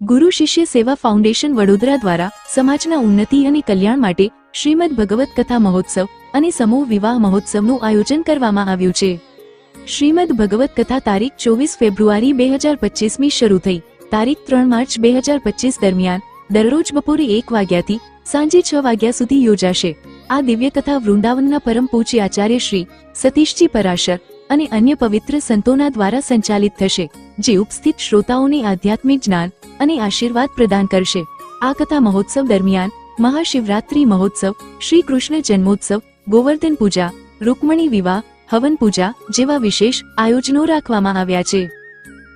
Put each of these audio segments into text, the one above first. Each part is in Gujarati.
ગુરુ શિષ્ય સેવા ફાઉન્ડેશન વડોદરા દ્વારા સમાજના ઉન્નતિ અને કલ્યાણ માટે શ્રીમદ ભગવત કથા મહોત્સવ અને સમૂહ વિવાહ મહોત્સવનું આયોજન કરવામાં આવ્યું છે. શ્રીમદ ભગવત કથા તારીખ ચોવીસ ફેબ્રુઆરી બે હજાર પચીસમી શરૂ થઈ. તારીખ ત્રણ માર્ચ બે હજાર પચીસ દરમિયાન દરરોજ બપોરે એક વાગ્યાથી સાંજે છ વાગ્યા સુધી યોજાશે. આ દિવ્ય કથા વૃંદાવનના પરમ પૂજ્ય આચાર્ય શ્રી સતીશજી પરાશર અને અન્ય પવિત્ર સંતોના દ્વારા સંચાલિત થશે, જે ઉપસ્થિત શ્રોતાઓને આધ્યાત્મિક જ્ઞાન અને આશીર્વાદ પ્રદાન કરશે. આ કથા મહોત્સવ દરમિયાન મહાશિવરાત્રી મહોત્સવ, શ્રી કૃષ્ણ જન્મોત્સવ, ગોવર્ધન પૂજા, રૂકમણી વિવાહ, હવન પૂજા જેવા વિશેષ આયોજનો રાખવામાં આવ્યા છે.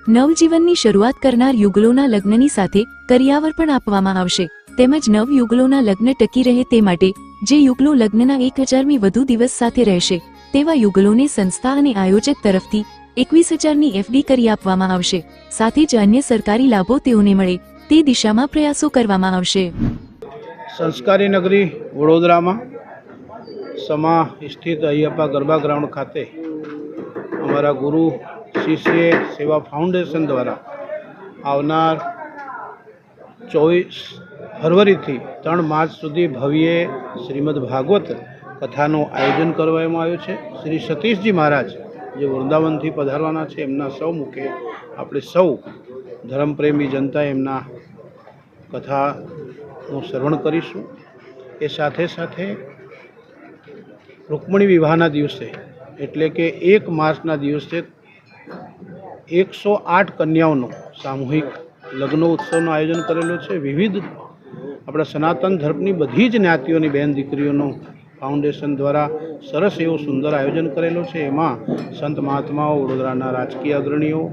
નવજીવનની શરૂઆત કરનાર યુગલોના લગ્નની સાથે કરિયાવર પણ આપવામાં આવશે. તેમજ નવ યુગલોના લગ્ન ટકી રહે તે માટે જે યુગલો લગ્નના એક હજારમી વધુ દિવસ સાથે રહેશે, તેવા યુગલોને સંસ્થા અને આયોજક તરફથી એકવીસ હજારની એફડી કરી આપવામાં આવશે. સાથે જ અન્ય સરકારી લાભો તેઓને મળે. તે દિશામાં પ્રયાસો કરવામાં આવશે. સંસ્કારી નગરી વડોદરામાં સમા સ્થિત અયપ્પા ગરબા ગ્રાઉન્ડ ખાતે અમારા ગુરુ શિષ્ય સેવા ફાઉન્ડેશન દ્વારા આવનાર ચોવીસ ફરવરીથી ત્રણ માર્ચ સુધી ભવ્ય શ્રીમદ ભાગવત કથાનું આયોજન કરવામાં આવ્યું છે. શ્રી સતીશજી મહારાજ જે વૃંદાવનથી પધારવાના છે, એમના સૌ મુખે આપણે સૌ ધર્મપ્રેમી જનતા એમના કથાનું શ્રવણ કરીશું. એ સાથે સાથે રૂકમણી વિવાહના દિવસે, એટલે કે એક માર્ચના દિવસે એકસો આઠ કન્યાઓનો સામૂહિક લગ્ન ઉત્સવનું આયોજન કરેલું છે. વિવિધ આપણા સનાતન ધર્મની બધી જ જ્ઞાતિઓની બહેન દીકરીઓનું ફાઉન્ડેશન દ્વારા સરસ એવું સુંદર આયોજન કરેલું છે. એમાં સંત મહાત્માઓ, વડોદરાના રાજકીય અગ્રણીઓ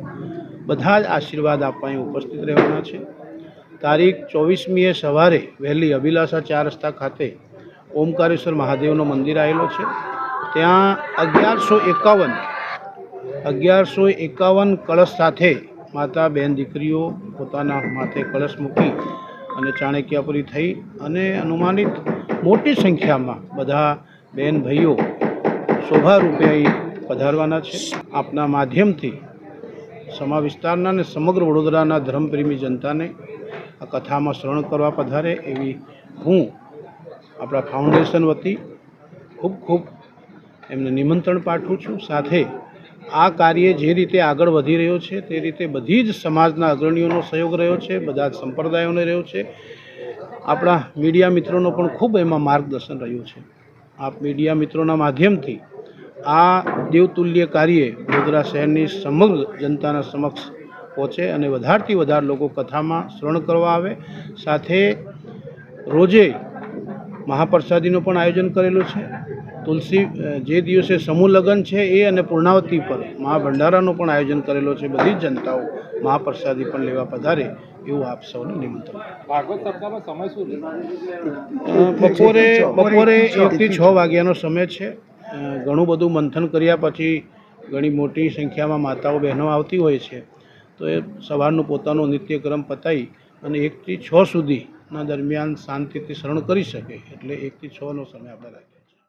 બધા જ આશીર્વાદ આપવા ઉપસ્થિત રહેવાના છે. તારીખ ચોવીસમીએ સવારે વહેલી અભિલાષા ચાર રસ્તા ખાતે ઓમકારેશ્વર મહાદેવનું મંદિર આવેલો છે. ત્યાં અગિયારસો એકાવન અગિયારસો એકાવન કળશ સાથે માતા બહેન દીકરીઓ પોતાના માથે કળશ મૂકી અને ચાણક્યાપુરી થઈ અને અનુમાનિત મોટી સંખ્યામાં બધા બહેન ભાઈઓ શોભારૂપે અહીં પધારવાના છે. આપના માધ્યમથી સમા વિસ્તારના અને સમગ્ર વડોદરાના ધર્મપ્રેમી જનતાને આ કથામાં શરણ કરવા પધારે એવી હું આપણા ફાઉન્ડેશન વતી ખૂબ ખૂબ એમને નિમંત્રણ પાઠવું છું. સાથે આ કાર્ય જે રીતે આગળ વધી રહ્યો છે તે રીતે બધી જ સમાજના અગ્રણીઓનો સહયોગ રહ્યો છે, બધા જ સંપ્રદાયોને રહ્યો છે. આપણા મીડિયા મિત્રોનો પણ ખૂબ એમાં માર્ગદર્શન રહ્યું છે. આપ મીડિયા મિત્રોના માધ્યમથી આ દેવતુલ્ય કાર્ય વડોદરા શહેરની સમગ્ર જનતાના સમક્ષ પહોંચે અને વધારથી વધારે લોકો કથામાં શ્રવણ કરવા આવે. સાથે રોજે મહાપ્રસાદીનું પણ આયોજન કરેલું છે. તુલસી જે દિવસે સમૂહ લગ્ન છે એ અને પૂર્ણાવતી પર મહાભંડારાનું પણ આયોજન કરેલો છે. બધી જ જનતાઓ મહાપ્રસાદી પણ લેવા પધારે. એવું આપ સૌને નિમંત્રણ. ભાગવત સપ્તાહમાં સમય શું બપોરે બપોરે એકથી છ વાગ્યાનો સમય છે. ઘણું બધું મંથન કર્યા પછી ઘણી મોટી સંખ્યામાં માતાઓ બહેનો આવતી હોય છે. તો એ સવારનું પોતાનો નિત્યક્રમ પતાવી અને એકથી છ સુધીના દરમિયાન શાંતિથી શરણ કરી શકે. એટલે એકથી છનો સમય આપણે રાખીએ છીએ.